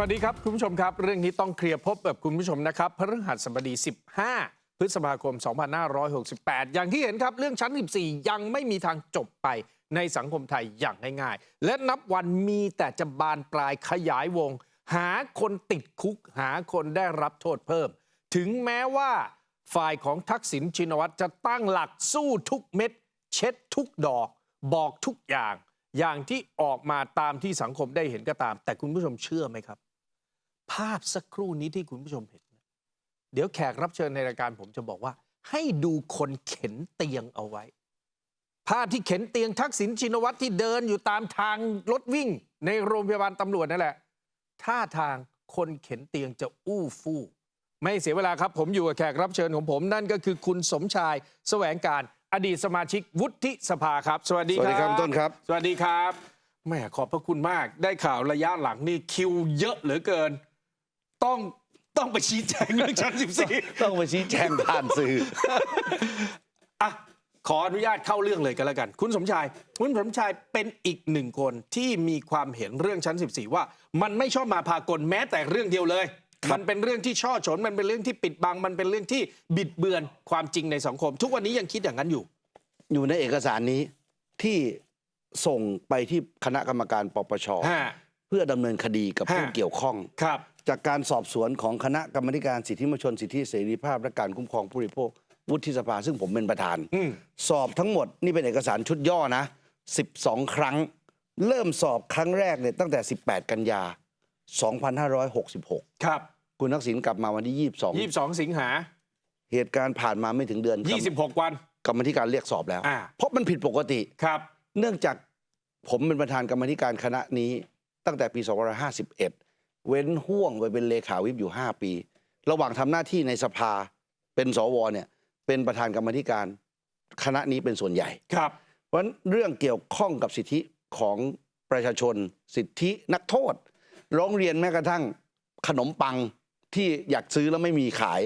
วัสดีครับ คุณผู้ชมครับ เรื่องนี้ต้องเคลียร์พบกับคุณผู้ชมนะครับพฤหัสบดี 15 พฤษภาคม 2568 อย่างที่เห็นครับ เรื่องชั้น 14 ยังไม่มีทางจบไปในสังคมไทยอย่างง่ายๆ และนับวันมีแต่จะบานปลายขยายวง หาคนติดคุกหาคนได้รับโทษเพิ่ม ถึงแม้ว่าฝ่ายของทักษิณชินวัตรจะตั้งหลักสู้ทุกเม็ด เช็ดทุกดอก บอกทุกอย่าง อย่างที่ออกมาตามที่สังคมได้เห็นก็ตาม แต่คุณผู้ชมเชื่อไหมครับ ภาพสักครู่นี้ที่คุณผู้ชมเห็นเนี่ยเดี๋ยวแขกรับเชิญในรายการผมจะบอกว่า ให้ดูคนเข็นเตียงเอาไว้ ภาพที่เข็นเตียงทักษิณชินวัตรที่เดินอยู่ตามทางรถวิ่ง ในโรงพยาบาลตำรวจนั่นแหละท่าทางคนเข็นเตียงจะอู้ฟู่ไม่เสียเวลาครับ ผมอยู่กับแขกรับเชิญของผม นั่นก็คือคุณสมชายแสวงการอดีตสมาชิกวุฒิสภาครับ สวัสดีสวัคสรับดีครับต้นครับ สวัสดีครับแหม่ขอบพระคุณมาก ได้ข่าวระยะหลังนี่คิวเยอะเหลือเกิน ต้องต้องไปชี้แจงเรื่องชั้น14ต้องไปชี้แจงผ่านสื่ออะขออนุญาตเข้าเรื่องเลยกันแล้วกัน คุณสมชาย คุณสมชายเป็นอีกหนึ่งคนที่มีความเห็นเรื่องชั้น 14 ว่า มันไม่ชอบมาพากลแม้แต่เรื่องเดียวเลย มันเป็นเรื่องที่ช่อฉนมันเป็นเรื่องที่ปิดบัง มันเป็นเรื่องที่บิดเบือนความจริงในสังคม ทุกวันนี้ยังคิดอย่างนั้นอยู่ อยู่ในเอกสารนี้ที่ส่งไปที่คณะกรรมการปปชฮะเพื่อดำเนินคดีกับผู้ฮะเกี่ยวข้องครับ จากการสอบสวนของคณะกรรมาธิการสิทธิมนุษยชนสิทธิเสรีภาพและการคุ้มครองผู้บริโภควุฒิสภาซึ่งผมเป็นประธานอืมสอบทั้งหมดนี่เป็นเอกสารชุดย่อนะ 12 ครั้ง เริ่มสอบครั้งแรกเนี่ยตั้งแต่ 18 กันยา 2566 ครับ คุณทักษิณกลับมาวันที่ 22สิงหา22เหตุการณ์ผ่านมาไม่ถึงเดือน 26 วันกรรมาธิการเรียกสอบแล้วอ่าเพราะมันผิดปกติครับ เนื่องจากผมเป็นประธานกรรมาธิการคณะนี้ตั้งแต่ปี 2551 เว้นห่วงไปเป็นเลขาวิปอยู่ 5 ปี ระหว่างทำหน้าที่ในสภาเป็นสวเนี่ยเป็นประธานกรรมาธิการคณะนี้เป็นส่วนใหญ่ครับเพราะฉะนั้นเรื่องเกี่ยวข้องกับสิทธิของประชาชน สิทธินักโทษร้องเรียนแม้กระทั่งขนมปังที่อยากซื้อแล้วไม่มีขาย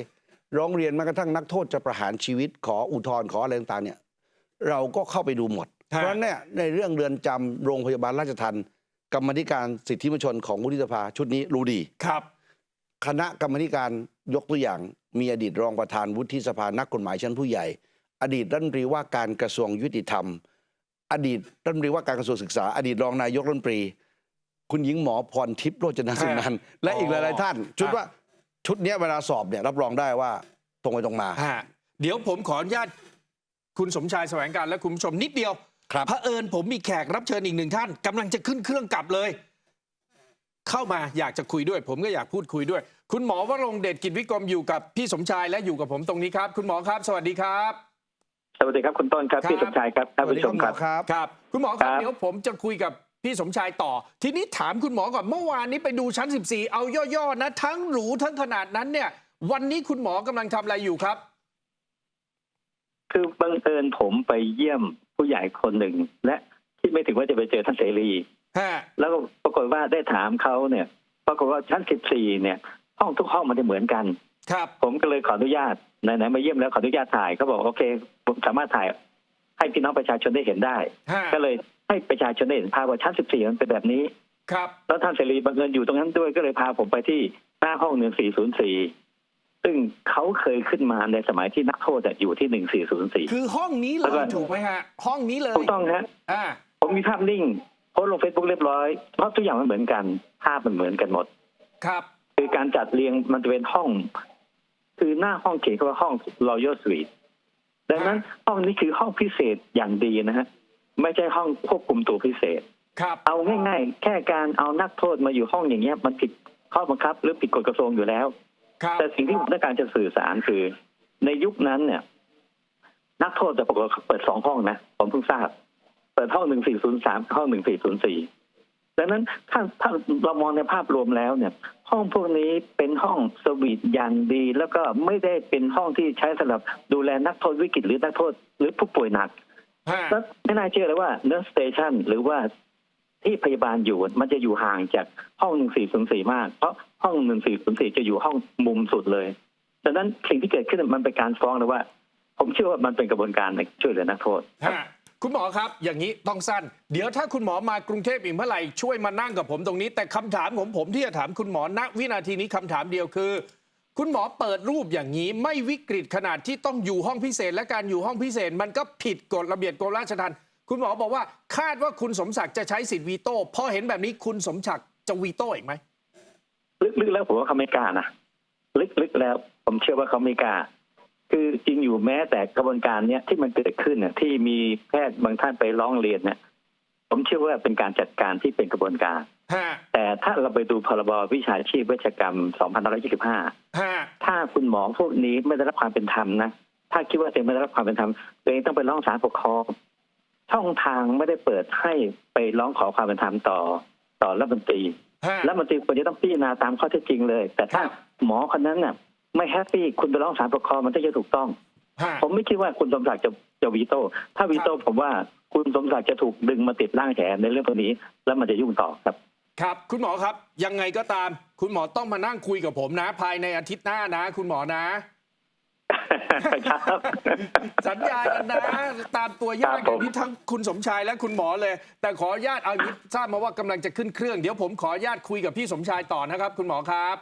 ร้องเรียนแม้กระทั่งนักโทษจะประหารชีวิตขออุทธรณ์ขออะไรต่างๆเนี่ยเราก็เข้าไปดูหมด เพฮะราะฉะนั้นเนี่ยในเรื่องเรือนจำโรงพยาบาลราชทัน กรรมาธิการสิทธิมนุษยชนของวุฒิสภาชุดนี้รู้ดี ครับ คณะกรรมาธิการยกตัวอย่าง มีอดีตรองประธานวุฒิสภานักกฎหมายชั้นผู้ใหญ่ อดีตรัฐมนตรีว่าการกระทรวงยุติธรรม อดีตรัฐมนตรีว่าการกระทรวงศึกษา อดีตรองนายกรัฐมนตรี คุณหญิงหมอพรทิพย์โรจนสุนันท์และอีกหลายๆท่าน ชุดว่าชุดเนี้ยเวลาสอบเนี่ยรับรองได้ว่าตรงไปตรงมา ฮะเดี๋ยวผมขออนุญาตคุณสมชายแสวงการและคุณผู้ชมนิดเดียว ครับ เผอิญผมมีแขกรับเชิญอีกหนึ่งท่านกำลังจะขึ้นเครื่องกลับเลย เข้ามาอยากจะคุยด้วย ผมก็อยากพูดคุยด้วย คุณหมอวรงค์เดชกิจวิกรมอยู่กับพี่สมชายและอยู่กับผมตรงนี้ครับ คุณหมอครับ สวัสดีครับ สวัสดีครับคุณต้นครับครับพี่สมชายครับท่านสวัสดีผู้ชครับมหมครัอบครับครับ คุณหมอครับครับเดี๋ยวผมจะคุยกับพี่สมชายต่อ ทีนี้ถามคุณหมอก่อนเมื่อวานนี้ไปดูชั้น 14 เอาย่อๆนะ ทั้งหรูทั้งขนาดนั้นเนี่ย วันนี้คุณหมอกำลังทำอะไรอยู่ครับ คือบังเอิญผมไปเยี่ยม ผู้ใหญ่คนหนึ่ง และคิดไม่ถึงว่าจะไปเจอท่านเสรีฮะแล้วก็ปรากฏว่าได้ถามเขาเนี่ย ปรากฏว่าชั้น14เนี่ย ห้องทุกห้องมันจะเหมือนกัน ครับ ผมก็เลยขออนุญาตไหนๆมาเยี่ยมแล้วขออนุญาตถ่ายเขาบอกโอเค ผมสามารถถ่าย ให้พี่น้องประชาชนได้เห็นได้ฮะก็เลยให้ประชาชนได้เห็นภาพว่าชั้น14มันเป็นแบบนี้ ครับ แล้วท่านเสรีบังเอิญอยู่ตรงนั้นด้วยก็เลยพาผมไปที่หน้าห้องหนึ่งสี่ศูนย์สี่ ซึ่งเขาเคยขึ้นมาในสมัยที่นักโทษอะอยู่ที่หนึ่งสี่ศูนย์สี่คือห้องนี้เลแล้วก็ยถูกไหมฮะ ห้องนี้เลยถูกต้องฮะอ่าผมมีภาพนิ่งโพสต์ลงเฟซบุ๊กเรียบร้อยเพราะทุกอย่างมันเหมือนกันภาพมันเหมือนกันหมด ครับ คือการจัดเรียงมันจะเป็นห้อง คือหน้าห้องเขียนคำว่าห้อง Royal Suite ดังนั้นห้องนี้คือห้องพิเศษอย่างดีนะฮะไม่ใช่ห้องควบคุมตัวพิเศษ ครับ เอาง่าย ๆ แค่การเอานักโทษมาอยู่ห้องอย่างเงี้ยมันผิดข้อบังคับ หรือผิดกฎกระทรวงอยู่แล้วครับ แต่สิ่งที่ผมต้องการจะสื่อสารคือ ในยุคนั้นเนี่ย นักโทษจะปรากฏว่าเปิดสองห้องนะผมเพิ่งทราบ เปิดห้องหนึ่งสี่ศูนย์สามห้องหนึ่งสี่ศูนย์สี่ดังนั้นถ้าถ้าเรามองในภาพรวมแล้วเนี่ย ห้องพวกนี้เป็นห้องสวีทอย่างดี แล้วก็ไม่ได้เป็นห้องที่ใช้สำหรับดูแลนักโทษวิกฤตหรือนักโทษหรือผู้ป่วยหนักฮะแล้วไม่น่าเชื่อเลยว่าเน r ร์สเตชันหรือว่า ที่พยาบาลอยู่มันจะอยู่ห่างจากห้องหนึ่งสี่ศูนย์สี่มาก เพราะห้องหนึ่งสี่ศูนย์สี่จะอยู่ห้องมุมสุดเลยดังนั้นสิ่งที่เกิดขึ้นมันเป็นการฟ้องเลยว่า ผมเชื่อว่ามันเป็นกระบวนการในช่วยเหลือนักโทษคุณหมอครับ อย่างนี้ต้องสั้น เดี๋ยวถ้าคุณหมอมากรุงเทพอีกเมื่อไหร่ช่วยมานั่งกับผมตรงนี้ แต่คำถามของผมที่จะถามคุณหมอณวินาทีนี้คำถามเดียวคือ คุณหมอเปิดรูปอย่างนี้ ไม่วิกฤตขนาดที่ต้องอยู่ห้องพิเศษ และการอยู่ห้องพิเศษ มันก็ผิดกฎระเบียบกรมราชทัณฑ์ คุณหมอบอกว่าคาดว่าคุณสมศักดิ์จะใช้สิทธิ์วีโต้พอเห็นแบบนี้คุณสมศักดิ์จะวีโต้อีกไหมลึกๆแล้วผมว่าเขาไม่กล้านะลึกๆแล้ว ผมเชื่อว่าเขาไม่กล้าคือจริงอยู่แม้แต่กระบวนการเนี้ยที่มันเกิดขึ้นเนี่ยที่มีแพทย์บางท่านไปร้องเรียนเนี่ยผมเชื่อว่าเป็นการจัดการที่เป็นกระบวนการฮะแต่ถ้าเราไปดูพรบวิชาชีพเวชกรรม 2525ฮะถ้าคุณหมอพวกนี้ไม่ได้รับความเป็นธรรมนะ ถ้าคิดว่าตัวเองไม่ได้รับความเป็นธรรมตัวเองต้องไปร้องศาลปกครอง ช่องทางไม่ได้เปิดให้ไปร้องขอความเป็นธรรมต่อต่อรัฐมนตรีฮะรัฐมนตรีควรจะต้องพิจารณาตามข้อเท็จจริงเลย แต่ถ้าครับหมอคนนั้นน่ะ ไม่แฮปปี้คุณไปร้องศาลปกครองมันต้องจะถูกต้องฮะผมไม่คิดว่าคุณสมศักดิ์จะจะวีโต้ถ้าวีโต้ผมว่าคุณสมศักดิ์จะถูกดึงมาติดร่างแฉในเรื่องพวกนี้ แล้วมันจะยุ่งต่อครับ ครับ คุณหมอครับ ยังไงก็ตาม คุณหมอต้องมานั่งคุยกับผมนะ ภายในอาทิตย์หน้านะ คุณหมอนะ ครับ สัญญากันนะ ตามตัวยากครับอผมย่างที่ทั้งคุณสมชายและคุณหมอเลย แต่ขออนุญาตเอาอย่างนี้ทราบมาว่ากำลังจะขึ้นเครื่อง เดี๋ยวผมขออนุญาตคุยกับพี่สมชายต่อนะครับ คุณหมอครับ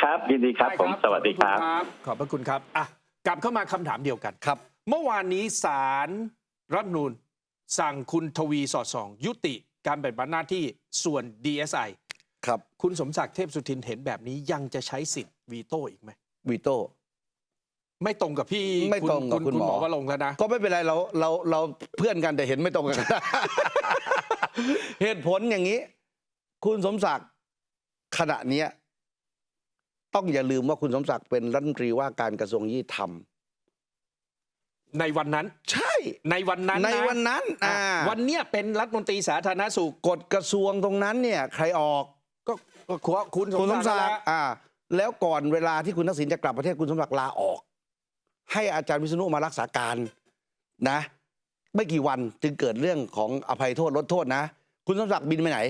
ครับยินดีครับได้ผมสวัสดีครับ ขอบพระคุณครับอะกลับเข้ามาคำถามเดียวกันครับ เมื่อวานนี้ศาลรัฐธรรมนูญสั่งคุณทวีสอดส่อง ยุติการปฏิบัติหน้าที่ส่วน DSI ครับ คุณสมศักดิ์เทพสุทินเห็นแบบนี้ยังจะใช้สิทธิ์วีโต้อีกไหมวีโต้ ไม่ตรงกับพี่ไม่ตรงกับณคุณหมอว่าลงค์แล้วนะ ก็ไม่เป็นไรเราเราเราเพื่อนกันแต่เห็นไม่ตรงกัน เหตุผลอย่างนี้ คุณสมศักดิ์ขณะเนี้ยต้องอย่าลืมว่าคุณสมศักดิ์เป็นรัฐมนตรีว่าการกระทรวงยุติธรรม ในวันนั้น ใช่ ในวันนั้นในวันนั้นอะอ่าวันเนี้ยเป็นรัฐมนตรีสาธารณสุขกฎกระทรวงตรงนั้นเนี่ย ใครออกก็ก็ขอคุณคุณสมศักนั่นแหดิ์ละอ่า แล้วก่อนเวลาที่คุณทักษิณจะกลับประเทศคุณสมศักดิ์ลาออก ให้อาจารย์วิษณุมารักษาการนะ ไม่กี่วันจึงเกิดเรื่องของอภัยโทษลดโทษนะ คุณสมศักดิ์บินไปไหน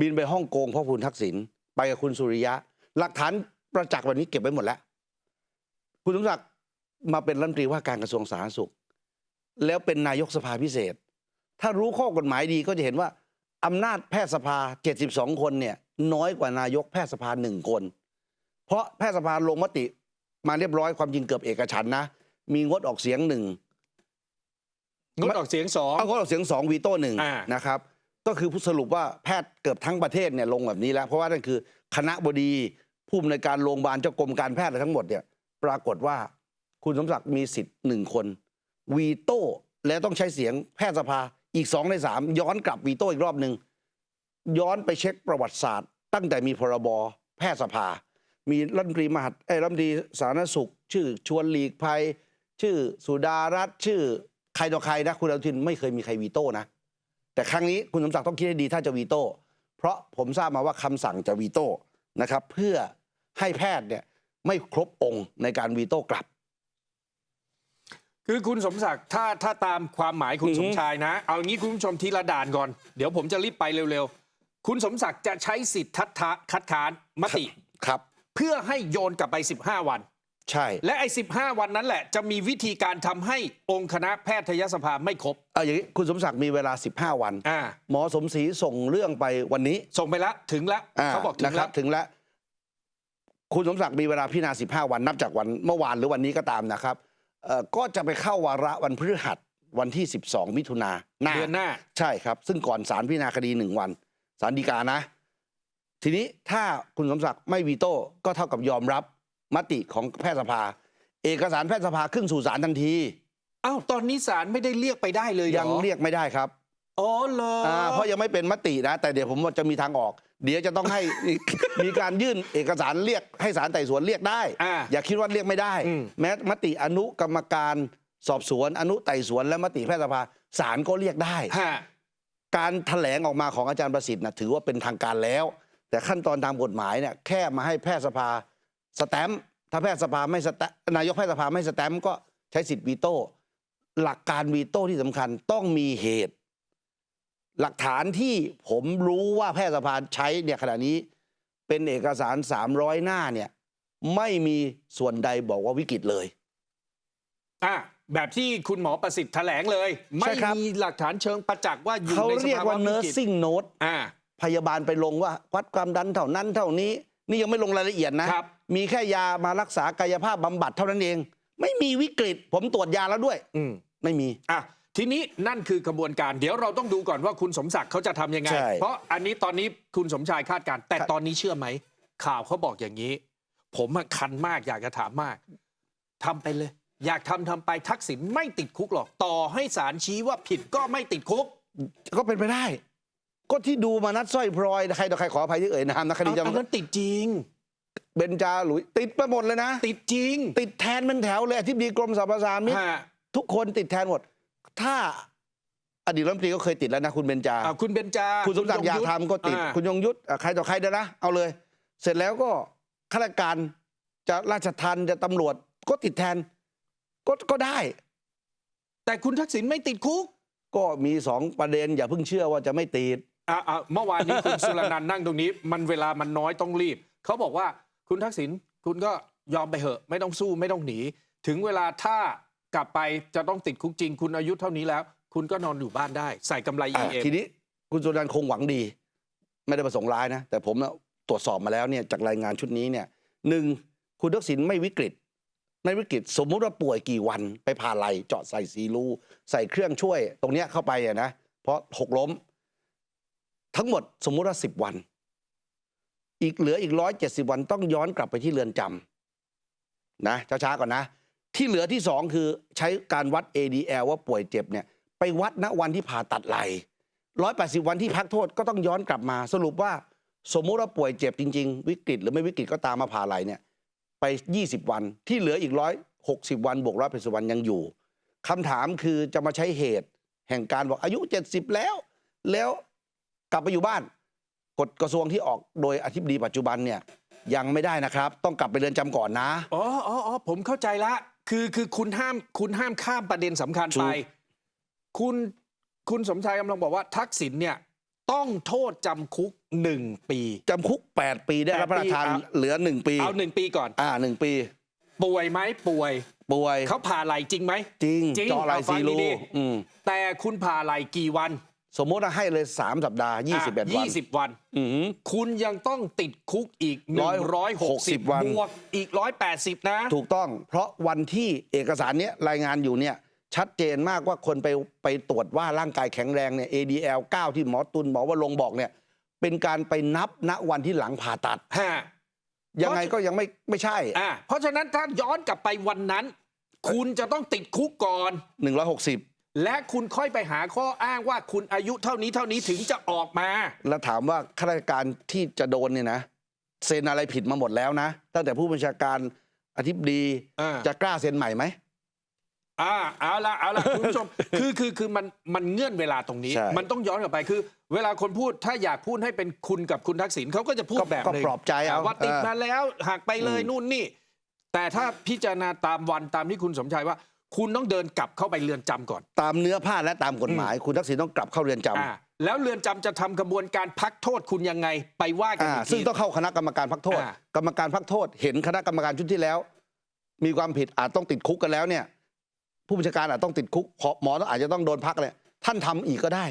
บินไปฮ่องกงเพราะคุณทักษิณไปกับคุณสุริยะ หลักฐานประจักษ์วันนี้เก็บไว้หมดแล้ว คุณสมศักดิ์มาเป็นรัฐมนตรีว่าการกระทรวงสาธารณสุข แล้วเป็นนายกสภาพิเศษ ถ้ารู้ข้อกฎหมายดีก็จะเห็นว่าอำนาจแพทยสภา 72 คนเนี่ยน้อยกว่านายกแพทยสภาหนึ่งคน เพราะแพทยสภาลงมติ มาเรียบร้อยความจริงเกือบเอกฉันท์นะ มีงดออกเสียงหนึ่งงดออกเสียงสองเอางดออกเสียงสองวีโต้หนึ่งอ่านะครับ ก็คือผู้สรุปว่าแพทย์เกือบทั้งประเทศเนี่ยลงแบบนี้แล้ว เพราะว่านั่นคือคณะบดีผู้อำนวยการโรงพยาบาลเจ้ากรมการแพทย์อะไรทั้งหมดเนี่ย ปรากฏว่าคุณสมศักดิ์มีสิทธิ์หนึ่งคนวีโต้แล้วต้องใช้เสียงแพทยสภาอีกสองในสามย้อนกลับวีโต้อีกรอบหนึ่งย้อนไปเช็คประวัติศาสตร์ ตั้งแต่มีพรบแพทยสภา มีรัฐมนตรีมหัดเอ้ยรัฐมนตรีสาธารณสุข ชื่อชวนหลีกภัย ชื่อสุดารัตน์ชื่อใครต่อใครนะคุณอนุทินไม่เคยมีใครวีโต้นะ แต่ครั้งนี้คุณสมศักดิ์ต้องคิดให้ดีถ้าจะวีโต้เพราะผมทราบมาว่าคำสั่งจะวีโต้นะครับ เพื่อให้แพทย์เนี่ยไม่ครบองค์ในการวีโต้กลับ คือคุณสมศักดิ์ถ้าถ้าตามความหมายคุณอือฮึสมชายนะ เอางี้คุณผู้ชมทีละด่านก่อน เดี๋ยวผมจะรีบไปเร็วๆ คุณสมศักดิ์จะใช้สิทธิ์ทัดทะคัดค้านมติครับ เพื่อให้โยนกลับไป 15 วัน ใช่และไอ้15 วันนั้นแหละ จะมีวิธีการทำให้องค์คณะแพทยสภาไม่ครบ เอาอย่างนี้คุณสมศักดิ์มีเวลา 15 วัน อ่า หมอสมศรีส่งเรื่องไปวันนี้ส่งไปแล้วถึงแล้วอ่าเขาบอกถึนะงคแล้รัวบถึงแล้ว คุณสมศักดิ์มีเวลาพิจารณา15 วันนับจากวันเมื่อวานหรือวันนี้ก็ตามนะครับเอ่อก็จะไปเข้าวาระวันพฤหัสวันที่ 12 มิถุนาหน้าเดือนหน้า ใช่ครับ ซึ่งก่อนศาลพิจารณาคดีหนึ่งวันศาลฎีกานะ ทีนี้ถ้าคุณสมศักดิ์ไม่วีโต้ก็เท่ากับยอมรับมติของแพทยสภา เอกสารแพทยสภาขึ้นสู่ศาลทันทีอ้าวตอนนี้ศาลไม่ได้เรียกไปได้เลยหอยังเรียกไม่ได้ครับอ๋อเหรอออ่าเพราะยังไม่เป็นมตินะ แต่เดี๋ยวผมว่าจะมีทางออก เดี๋ยวจะต้องให้มีการยื่นเอกสารเรียกให้ศาลไต่สวนเรียกได้อ่าอย่าคิดว่าเรียกไม่ได้อืมแม้มติอนุกรรมการสอบสวนอนุไต่สวนและมติแพทยสภาศาลก็เรียกได้ฮะการถแถลงออกมาของอาจารย์ประสิทธิ์นะถือว่าเป็นทางการแล้ว แต่ขั้นตอนตามกฎหมายเนี่ยแค่มาให้แพทยสภาสแตมป์ถ้าแพทยสภาไม่สแตมป์นายกแพทยสภาไม่สแตมป์ก็ใช้สิทธิ์วีโต้หลักการวีโต้ที่สำคัญต้องมีเหตุ หลักฐานที่ผมรู้ว่าแพทยสภาใช้เนี่ยขณะนี้เป็นเอกสาร 300 หน้าเนี่ยไม่มีส่วนใดบอกว่าวิกฤตเลย อะแบบที่คุณหมอประสิทธิ์แถลงเลยใช่ไม่ครับ มีหลักฐานเชิงประจักษ์ว่าอยู่เขาในสเรียกภาวะว่า วิกฤต nursing note อ่า พยาบาลไปลงว่าวัดความดันเท่านั้นเท่านี้ นี่ยังไม่ลงรายละเอียดนะ ครับมีแค่ยามารักษากายภาพบำบัดเท่านั้นเอง ไม่มีวิกฤต ผมตรวจยาแล้วด้วย อืม ไม่มี อะทีนี้นั่นคือกระบวนการ เดี๋ยวเราต้องดูก่อนว่าคุณสมศักดิ์เขาจะทำยังไง ใช่ เพราะอันนี้ตอนนี้คุณสมชายคาดการณ์แต่ครับตอนนี้เชื่อไหม ข่าวเขาบอกอย่างนี้ ผมอะคันมากอยากจะถามมากทำไปเลย อยากทำทำไปทักษิณไม่ติดคุกหรอก ต่อให้ศาลชี้ว่าผิดก็ไม่ติดคุก ก็เป็นไปได้ ก็ที่ดูมานัดสร้อยพลอยใครต่อใครขออภัยที่เอ่ยนามนะคดีเอาอันจำนั้นติดจริง เบนจาหลุยติดไปหมดเลยนะ ติดจริง ติดแทนเป็นแถวเลยอธิบดีกรมสรรพสามิตฮะทุกคนติดแทนหมด ถ้าอดีตรัฐมนตรีก็เคยติดแล้วนะคุณเบนจาอะคุณเบนจา คุณสมศักดิ์อยากทำก็ติดอ่าคุณยงยุทธอะใครต่อใครเดี๋ยวนะ เอาเลย เสร็จแล้วก็ข้าราชการจะราชทันจะตำรวจก็ติดแทน ก็ก็ได้ แต่คุณทักษิณไม่ติดคุก ก็มีสองประเด็นอย่าเพิ่งเชื่อว่าจะไม่ติด อะอะเมื่อวานนี้คุณสุรนันท์นั่งตรงนี้ มันเวลามันน้อยต้องรีบ เขาบอกว่าคุณทักษิณคุณก็ยอมไปเหอะ ไม่ต้องสู้ไม่ต้องหนี ถึงเวลาถ้ากลับไปจะต้องติดคุกจริง คุณอายุเท่านี้แล้ว คุณก็นอนอยู่บ้านได้ ใส่กำไรอะ EM ทีนี้คุณสุรันท์คงหวังดี ไม่ได้ประสงค์ร้ายนะ แต่ผมนะตรวจสอบมาแล้วเนี่ยจากรายงานชุดนี้เนี่ยหนึ่งคุณทักษิณไม่วิกฤต ไม่วิกฤต สมมุติว่าป่วยกี่วันไปผ่าไหลเจาะใส่ซีรูใส่เครื่องช่วยตรงเนี้ยเข้าไปอะนะเพราะหกล้ม ทั้งหมดสมมุติว่าสิบวัน อีกเหลืออีกร้อยเจ็ดสิบวันต้องย้อนกลับไปที่เรือนจำนะช้าๆก่อนนะ ที่เหลือที่สองคือใช้การวัด ADL ว่าป่วยเจ็บเนี่ย ไปวัดณวันที่ผ่าตัดไหลร้อยแปดสิบวันที่พักโทษก็ต้องย้อนกลับมาสรุปว่าสมมุติว่าป่วยเจ็บจริง ๆ วิกฤตหรือไม่วิกฤตก็ตามมาผ่าไหลเนี่ย ไป 20 วันที่เหลืออีกร้อยหกสิบวันบวกร้อยแปดสิบวันยังอยู่คำถามคือจะมาใช้เหตุ แห่งการบอกอายุ 70 แล้ว แล้ว กลับไปอยู่บ้านกฎกระทรวงที่ออกโดยอธิบดีปัจจุบันเนี่ยยังไม่ได้นะครับ ต้องกลับไปเรือนจำก่อนนะ อ๋ออ๋ออ๋อผมเข้าใจละ คือคือคุณห้ามคุณห้ามข้ามประเด็นสำคัญถูไป ก คุณคุณสมชายกำลังบอกว่า ทักษิณเนี่ย ต้องโทษจำคุกหนึ่งปี จำคุก 8 ปีได้รับพระราชทานแปดปีเหลือ 1 ปีเอาหนึ่งปีก่อน อ่าหนึ่งปี ป่วยไหมป่วยป่วยเขาผ่าไหลจริงไหม จริงจริงเจาะไหลเอาฟังซีรูดีอืมแต่คุณผ่าไหลกี่วัน สมมติว่าให้เลย3สัปดาห์21วันยี่สิบวัน อือหือคุณยังต้องติดคุกอีก 160 160 วัน บวกอีก 180 นะ ถูกต้อง เพราะวันที่เอกสารเนี้ยรายงานอยู่เนี่ยชัดเจนมากว่าคนไปไปตรวจว่าร่างกายแข็งแรงเนี่ย ADL 9 ที่หมอตุลหมอว่าลงค์บอกเนี่ย เป็นการไปนับณวันที่หลังผ่าตัด ฮะ ยังไงก็ยังไม่ไม่ใช่ อ่าเพราะฉะนั้นถ้าย้อนกลับไปวันนั้น คุณจะต้องติดคุกก่อน 160 และคุณค่อยไปหาข้ออ้างว่าคุณอายุเท่านี้เท่านี้ถึงจะออกมา แล้วถามว่าข้าราชการที่จะโดนเนี่ยนะเซ็นอะไรผิดมาหมดแล้วนะตั้งแต่ผู้บัญชาการอธิบดีอ่า จะกล้าเซ็นใหม่ไหม อ่าเอาละเอาละคุณผู้ชม คือคือคือมันมันเงื่อนเวลาตรงนี้ ใช่ มันต้องย้อนกลับไปคือ เวลาคนพูดถ้าอยากพูดให้เป็นคุณกับคุณทักษิณเขาก็จะพูดก็แบบก็หนึ่งปลอบใจเอาว่าติดเออ มาแล้วหักไปเลยอืมนู่นนี่ แต่ถ้าพิจารณาตามวันตามที่คุณสมชายว่า คุณต้องเดินกลับเข้าไปเรือนจำก่อน ตามเนื้อผ้าและตามกฎหมาย คุณทักษิณต้องกลับเข้าเรือนจำอ่าแล้วเรือนจำจะทำกระบวนการพักโทษคุณยังไงไปว่ากันอ่าอีกซึ่งทีต้องเข้าคณะกรรมการพักโทษ อ่า กรรมการพักโทษ เห็นคณะกรรมการชุดที่แล้ว มีความผิดอาจต้องติดคุกกันแล้วเนี่ย ผู้บัญชาการอาจต้องติดคุกหมอต้องอาจจะต้องโดนพักเลยท่านทำอีกก็ได้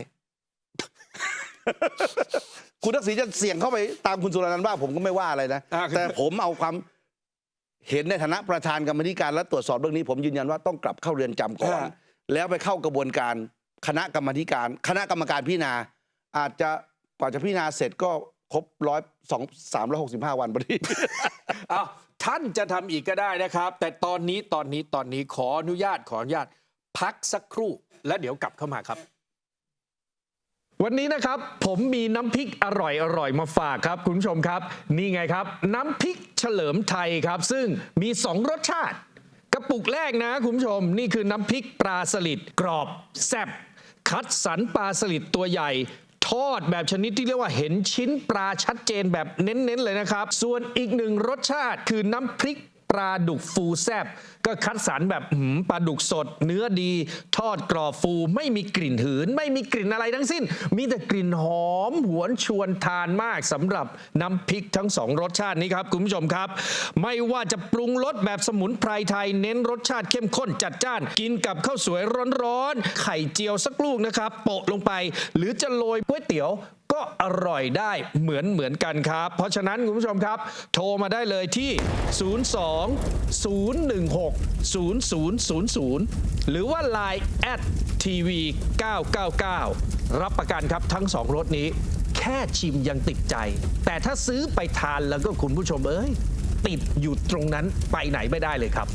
คุณทักษิณจะเสี่ยงเข้าไปตามคุณสุรนันท์ว่าผมก็ไม่ว่าอะไรนะ อ่า แต่ผมเอาความ เห็นในฐานะประธานกรรมาธิการและตรวจสอบเรื่องนี้ ผมยืนยันว่าต้องกลับเข้าเรือนจำก่อนแล้วไปเข้ากระบวนการคณะกรรมาธิการ คณะกรรมการพิจารณา อาจจะกว่าจะพิจารณาเสร็จก็ครบร้อยสองสามร้อยหกสิบห้าวันพอดีเอาท่านจะทำอีกก็ได้นะครับ แต่ตอนนี้ตอนนี้ตอนนี้ขออนุญาตขออนุญาต พักสักครู่ แล้วเดี๋ยวกลับเข้ามาครับ วันนี้นะครับผมมีน้ำพริกอร่อยอร่อยมาฝากครับ คุณผู้ชมครับ นี่ไงครับ น้ำพริกเฉลิมไทยครับ ซึ่งมี 2 รสชาติ กระปุกแรกนะ คุณผู้ชม นี่คือน้ำพริกปลาสลิดกรอบ แซ่บคัดสรรปลาสลิดตัวใหญ่ ทอดแบบชนิดที่เรียกว่าเห็นชิ้นปลาชัดเจนแบบเน้นๆเลยนะครับ ส่วนอีกหนึ่งรสชาติคือน้ำพริก ปลาดุกฟูแซบก็คัดสรรแบบหืมปลาดุกสด เนื้อดี ทอดกรอบฟูไม่มีกลิ่นหืน ไม่มีกลิ่นอะไรทั้งสิ้น มีแต่กลิ่นหอมหวนชวนทานมากสำหรับน้ำพริกทั้งสองรสชาตินี้ครับ คุณผู้ชมครับ ไม่ว่าจะปรุงรสแบบสมุนไพรไทย เน้นรสชาติเข้มข้นจัดจ้าน กินกับข้าวสวยร้อนๆไข่เจียวสักลูกนะครับโปะลงไป หรือจะโรยก๋วยเตี๋ยว ก็อร่อยได้เหมือนเหมือนกันครับ เพราะฉะนั้นคุณผู้ชมครับ โทรมาได้เลยที่ 02 016 0000 หรือว่า Line แอดทีวี999 รับประกันครับทั้งสองรสนี้ แค่ชิมยังติดใจ แต่ถ้าซื้อไปทานแล้วก็คุณผู้ชมเอ้ย ติดอยู่ตรงนั้นไปไหนไม่ได้เลยครับ